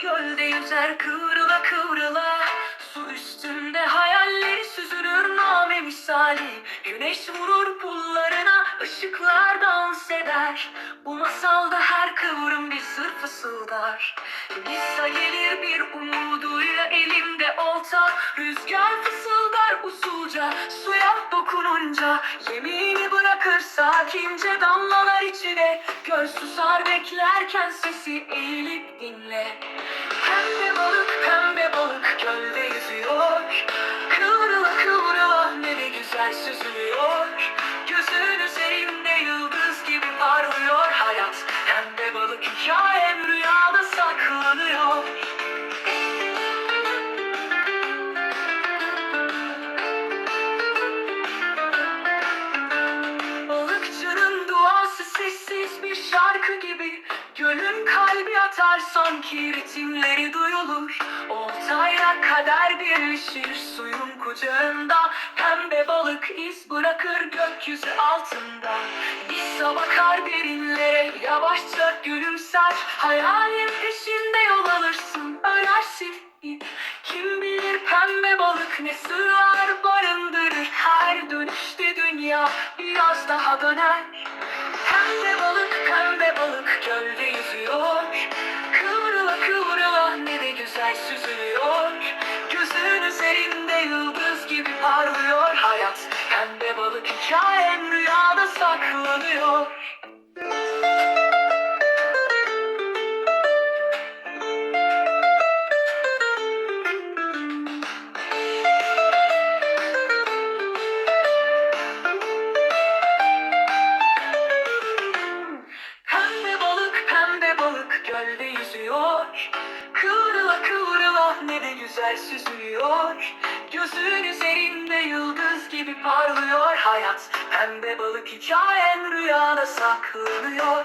yüzer kıvrıla kıvrıla Su üstünde hayalleri süzülür name misali. Güneş vurur pullarına ışıklar dans eder. Bu masalda her kıvrım bir sır fısıldar. Nisa gelir bir umuduyla elimde olta. Rüzgar fısıldar usulca suya dokununca. Yemini bırakır sakince damlalar içine. Göz susar beklerken sesi eğilip de güzel süzülüyor. Gözün üzerinde yıldız gibi parlıyor hayat. Pembe balık hikayem rüyada saklanıyor. Balıkçının duası sessiz bir şarkı gibi atar sanki ritimleri duyulur. Oltayla kader birleşir suyun kucağında. Pembe balık iz bırakır gökyüzü altında. Nisa bakar derinlere yavaşça gülümser. Hayalin peşinde yol alırsın ölersin Kim bilir pembe balık ne sırlar barındırır Her dönüşte dünya. Biraz daha döner güzel süzülüyor. Gözün üzerinde yıldız gibi parlıyor. Hayat Pembe balık hikayem rüyada saklanıyor. Gölde yüzüyor Kıvrıla kıvrıla ne de güzel süzülüyor. Gözün üzerinde yıldız gibi parlıyor. Hayat Pembe balık hikayen rüyada saklanıyor